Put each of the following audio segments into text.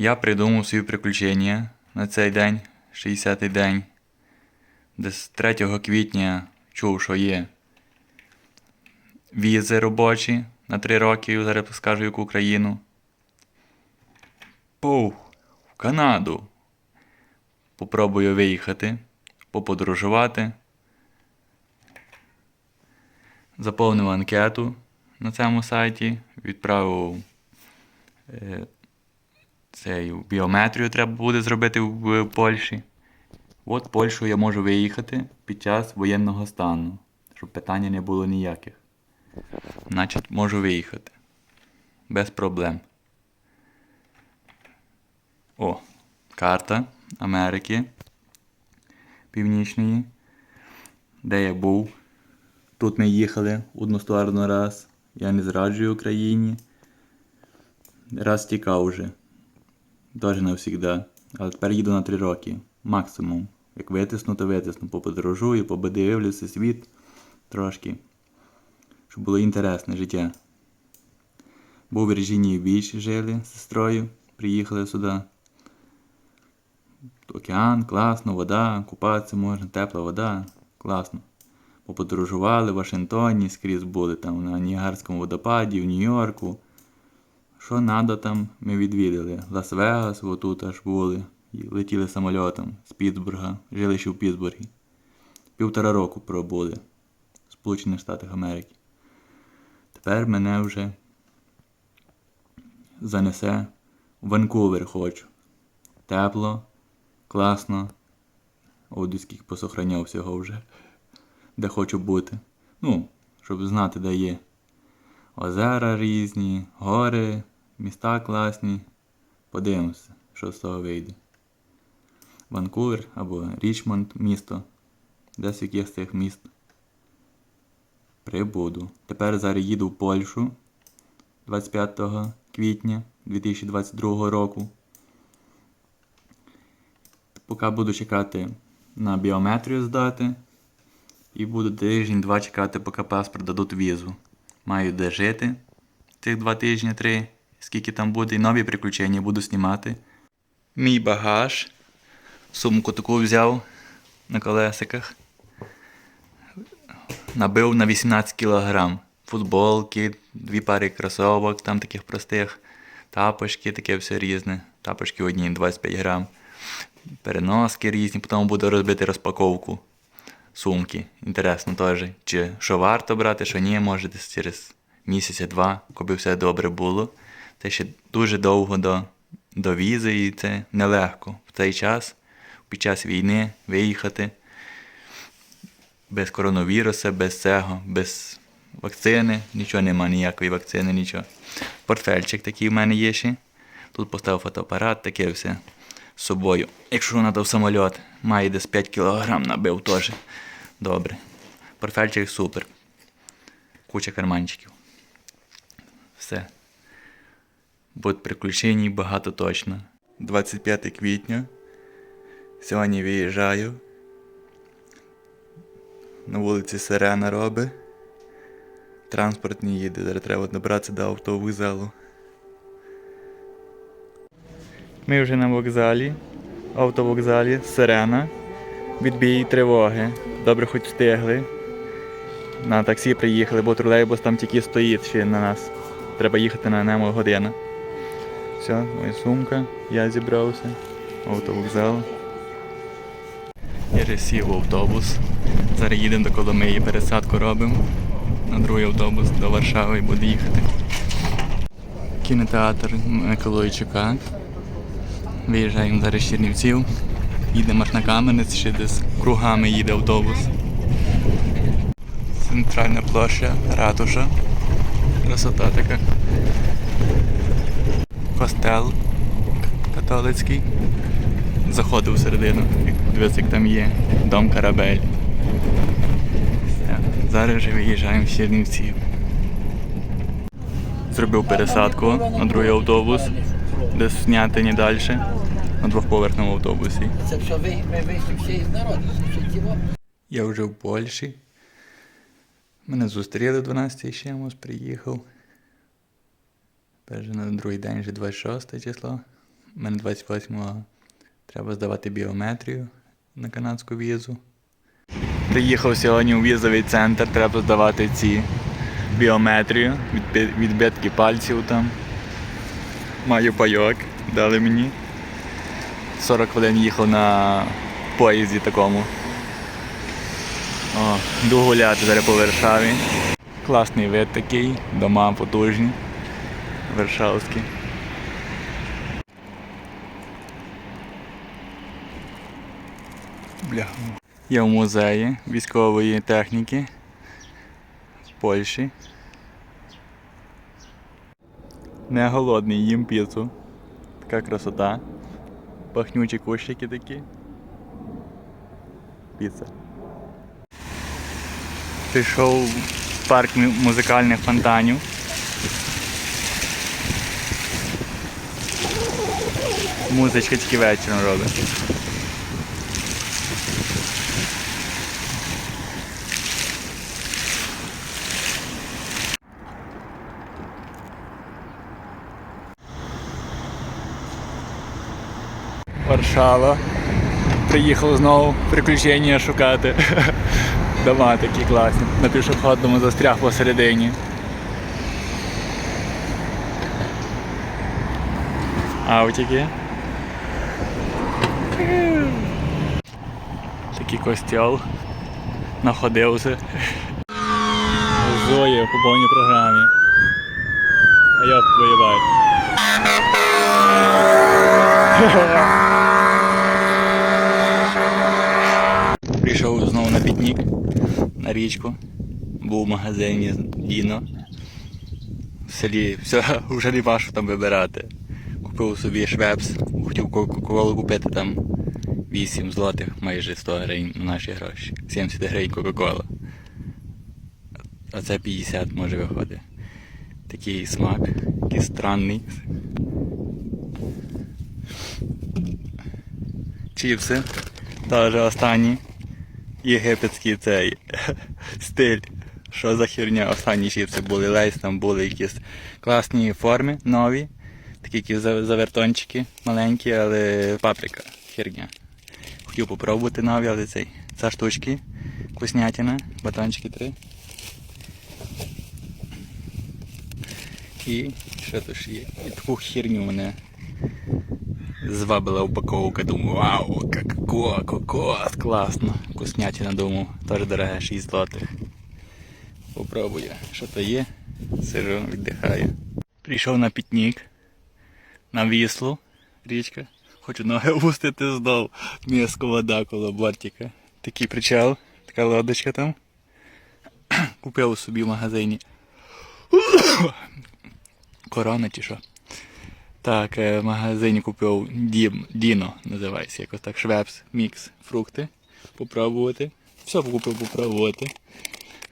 Я придумав свої приключення на цей день, 60-й день. Десь 3 квітня чув, що є візи робочі на 3 роки, зараз скажу яку країну. Пух, в Канаду. Попробую виїхати, поподорожувати. Заповнив анкету на цьому сайті, відправив цей біометрію треба буде зробити в, Польщі. От Польщу я можу виїхати під час воєнного стану, щоб питання не було ніяких. Значить, можу виїхати. Без проблем. О, карта Америки Північної. Де я був. Тут ми їхали одну сторону раз. Я не зраджую Україні. Раз тікав вже. Теж навсігда. Але тепер їду на 3 роки. Максимум. Як витисну, то витисну. Поподорожую, побидивлюся світ трошки. Щоб було інтересне життя. Був в Вірджинії біч жили з сестрою. Приїхали сюди. Океан, класно, вода, купатися можна, тепла вода, класно. Поподорожували в Вашингтоні, скрізь були там на Ніагарському водопаді, в Нью-Йорку. Що надо там, ми відвідали. Лас-Вегас, отут аж були. Летіли самольотом з Пітсбурга, жили ще в Пітсбургі. Півтора року пробули в Сполучених Штатах Америки. Тепер мене вже занесе в Ванкувер хочу. Тепло, класно. Одеських посохраняв всього вже. Де хочу бути. Ну, щоб знати, де є. Озера різні, гори, міста класні. Подивимося, що з того вийде. Ванкувер або Річмонд місто. Десь яких з цих міст. Прибуду. Тепер зараз їду в Польщу 25 квітня 2022 року. Поки буду чекати на біометрію здати. І буду тиждень-два чекати, поки паспорт дадуть візу. Маю де жити цих два тижні, три, скільки там буде, і нові приключення буду знімати. Мій багаж. Сумку таку взяв на колесиках. Набив на 18 кг. Футболки, дві пари кросовок, там таких простих, тапочки, таке все різне. Тапочки одні 25 грам. Переноски різні, потім буду робити розпаковку сумки. Інтересно теж, чи що варто брати, що ні, може десь через місяця-два, коли все добре було. Це ще дуже довго до, до візи, і це нелегко в цей час, під час війни, виїхати без коронавіруса, без цього, без вакцини, нічого нема, ніякої вакцини, нічого. Портфельчик такий в мене є ще. Тут поставив фотоапарат, таке все з собою. Якщо треба в самоліт, має десь 5 кг набив теж. Добре. Портфельчик супер. Куча карманчиків. Все. Буде приключень багато точно. 25 квітня. Сьогодні виїжджаю. На вулиці Сирена робить. Транспорт не їде, зараз треба добратися до автовокзалу. Ми вже на вокзалі, автовокзалі, сирена, відбій тривоги. Добре хоч встигли. На таксі приїхали, бо тролейбус там тільки стоїть ще на нас. Треба їхати на немо година. Все, моя сумка, я зібрався. Автовокзал. Я сів в автобус. Зараз їдемо до Коломиї, пересадку робимо. На другий автобус до Варшави і буду їхати. Кінотеатр Миколайчука. Виїжджаємо зараз з Чернівців. Їдемо аж на Кам'янець, ще десь кругами їде автобус. Центральна площа, ратуша. Красота така. Костел католицький. Заходив всередину. Дивіться, як там є. Дом Карабель. Зараз вже виїжджаємо з Чернівців. Зробив пересадку на другий автобус, десь в Снятині далі, на двохповерхному автобусі. Це все вийшли всі із народу. Я вже в Польщі. Мене зустріли 12 чимось, приїхав. Тепер вже на другий день вже 26 число. У мене 28-го треба здавати біометрію на канадську візу. Приїхав сьогодні у візовий центр, треба здавати ці біометрію, відбитки пальців там. Маю пайок, дали мені. 40 хвилин їхав на поїзді такому. О, йду гуляти зараз по Варшаві. Класний вид такий, дома потужні. Варшавські. Бля. Я в музеї військової техніки в Польщі. Не голодний, їм піцу. Така красота. Пахнючі кущики такі. Піца. Пішов в парк музикальних фонтанів. Музичка тільки вечором робить. Варшава. Приїхав знову приключення шукати. Дома такі класні. На пішохідному застряг посередині. Аутики. Такий костюл. Находився. Зоя по повній програмі. А я воюваю. Прийшов знову на пікнік, на річку. Був в магазині Діно. В селі все, вже не важко там вибирати. Купив собі швепс, хотів кока-колу купити там 8 злотих, майже 100 гривень на наші гроші. 70 гривень кока-кола. А це 50 може виходить. Такий смак, такий странний. Чіпси. Теж останні. Єгипетський цей стиль. Що за херня? Останні чіпси були лейс, там були якісь класні форми, нові. Такі якісь завертончики маленькі, але паприка. Херня. Хотів попробувати нові, але цей. Це штучки. Вкуснятина, батончики три. І що тут ще є? І таку херню мене звабила упаковка, думаю, вау, как ко- кокос, класно. Вкуснятина, думаю, теж дорога 6 злотих. Попробую, що то є. Сижу, віддихаю. Прийшов на пікнік, на віслу, річка. Хочу ноги опустити здов. Міско вода коло бортика. Такий причал, така лодочка там. Купив собі в магазині. Корона чи що. Так, е, в магазині купив Дім, Діно, називається якось так, швепс, мікс, фрукти. Попробувати. Все купив попробувати.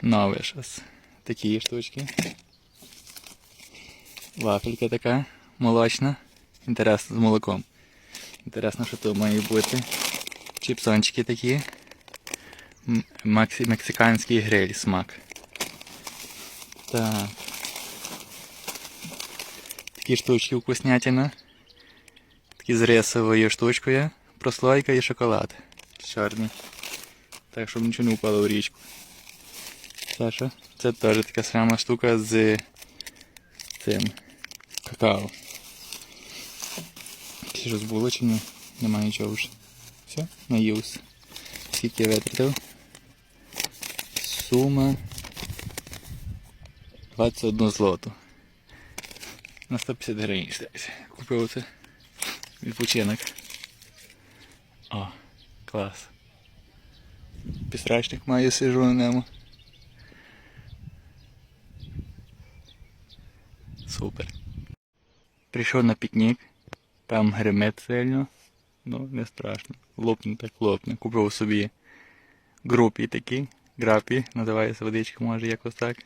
Нове щось. Такі штучки. Вафелька така молочна. Інтересно з молоком. Інтересно, що тут має бути. Чіпсончики такі. Максі, мексиканський гриль смак. Так. Такі штучки вкуснятина. Такі з рисовою штучкою. Прослойка і шоколад. Чорний. Так, щоб нічого не впало в річку. Саша, це теж така сама штука з цим какао. Чи щось було чи ні? Нема нічого вже. Все, наївся. Скільки я витратив? Сума 21 злоту. На 150 гривень здається. Купив це. Відпочинок. О, клас. Пістрачник маю сижу на ньому. Супер. Прийшов на пікнік. Там гримить сильно. Ну, не страшно. Лопне так лопне. Купив собі групі такі. Грапі, називається водичка, може якось так.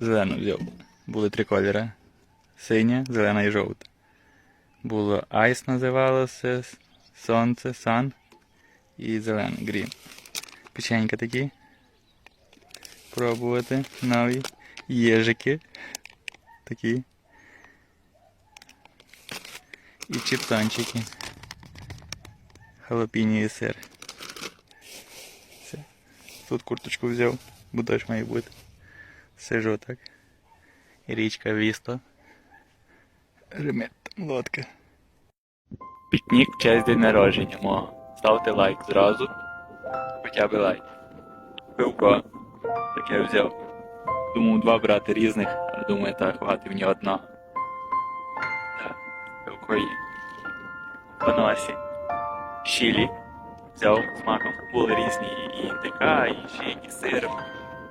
Зелену взяв. Були три кольори. Синя, зелена і жовта. Було айс називалося, сонце, сан і зелена, грін. Печенька такі. Пробувати нові. Єжики. Такі. І чіпсанчики. Халапіні сир. Все. Тут курточку взяв, бо дощ має бути. Сижу так. Річка Вісто. Ремет, лодка. Пікнік в честь день народження мого. Ставте лайк зразу. Хоча б лайк. Пивко. Таке взяв. Думав два брати різних, але думаю, так, хватить мені одна. Пивко є. Щілі. Взяв з маком. Були різні і індика, і ще якісь сир.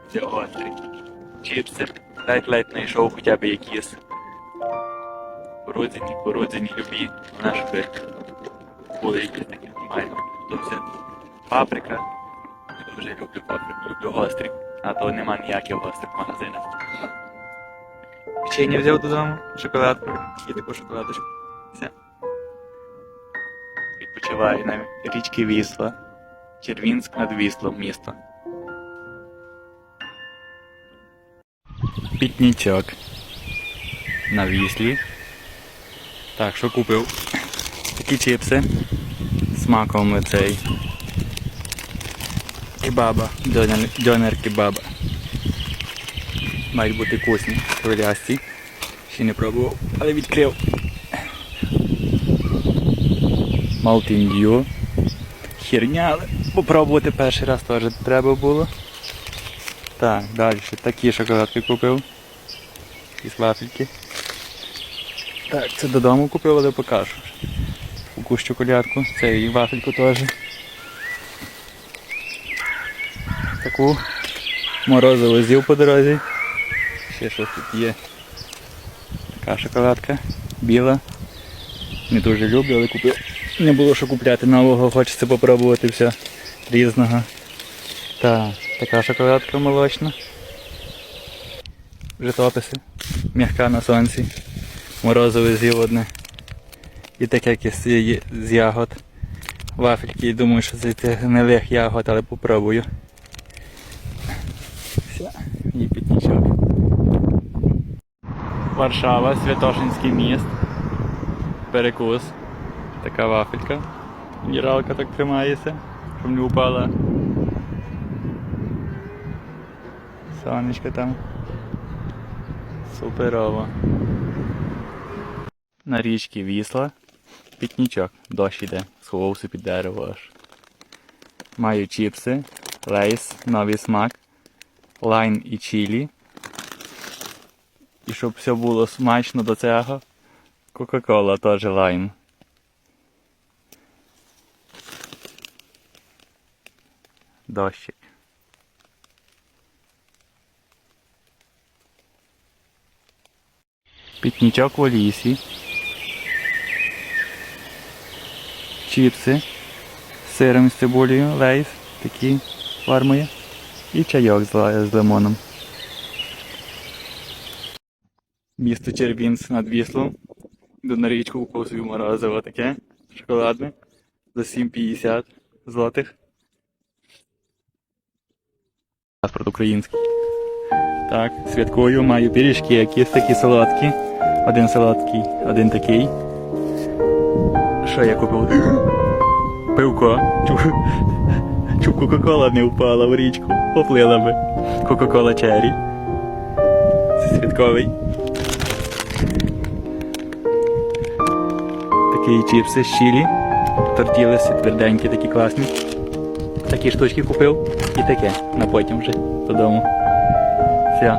Взяв гострий. Чіпси. Ледь-ледь знайшов хоча б якісь. Кукурудзяні, кукурудзяні любі. Вона ж би були якісь такі нормальні. То все. Паприка. Я дуже люблю паприку, люблю гострі. А то нема ніяких гострих в магазинах. Печення взяв додому, шоколадку і таку шоколадочку. Все. Відпочиваю на річці Вісла. Червінськ над Віслом місто. Пітнічок. На віслі. Так, що купив? Такі чіпси. З маком цей. Кебаба. Дьонер, дьонер кебаба. Мають бути вкусні, хвилясті. Ще не пробував, але відкрив. Mountain Dew. Херня, але попробувати перший раз теж треба було. Так, далі такі шоколадки купив. Якісь вафельки. Так, це додому купив, але покажу. Таку шоколадку, це і вафельку теж. Таку морозиво з'їв по дорозі. Ще щось тут є. Така шоколадка біла. Не дуже люблю, але купив. Не було що купляти нового, хочеться попробувати все різного. Так, така шоколадка молочна. Житописи. М'яка на сонці. Морозове з'їв одне. І таке якесь з ягод. Вафельки, думаю, що це гнилих ягод, але попробую. Все, і пітнічок. Варшава, Святошинський міст. Перекус. Така вафелька. Мінералка так тримається, щоб не упала. Сонечко там. Суперово. На річці Вісла. Пікнічок. Дощ іде. Сховався під дерево аж. Маю чіпси, лейс, новий смак, лайн і чілі. І щоб все було смачно до цього, Кока-кола теж лайм. Дощик. Пітнічок в лісі. Чіпси з сиром з цибулею, лейс, такі фармує. І чайок з, лимоном. Місто Червінц над Віслом. Йду на річку собі морозиво таке. Шоколадне. За 7,50 злотих. Паспорт український. Так, святкую, маю пиріжки, якісь такі солодкі. Один солодкий, один такий. Що я купив? Пивко. Чув Кока-Кола не впала в річку. Поплила би. Кока-Кола Черрі. Святковий. Такі чіпси з чилі. Тортілеси тверденькі, такі класні. Такі штучки купив і таке. На потім вже додому. Все.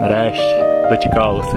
Нарешті дочекалося.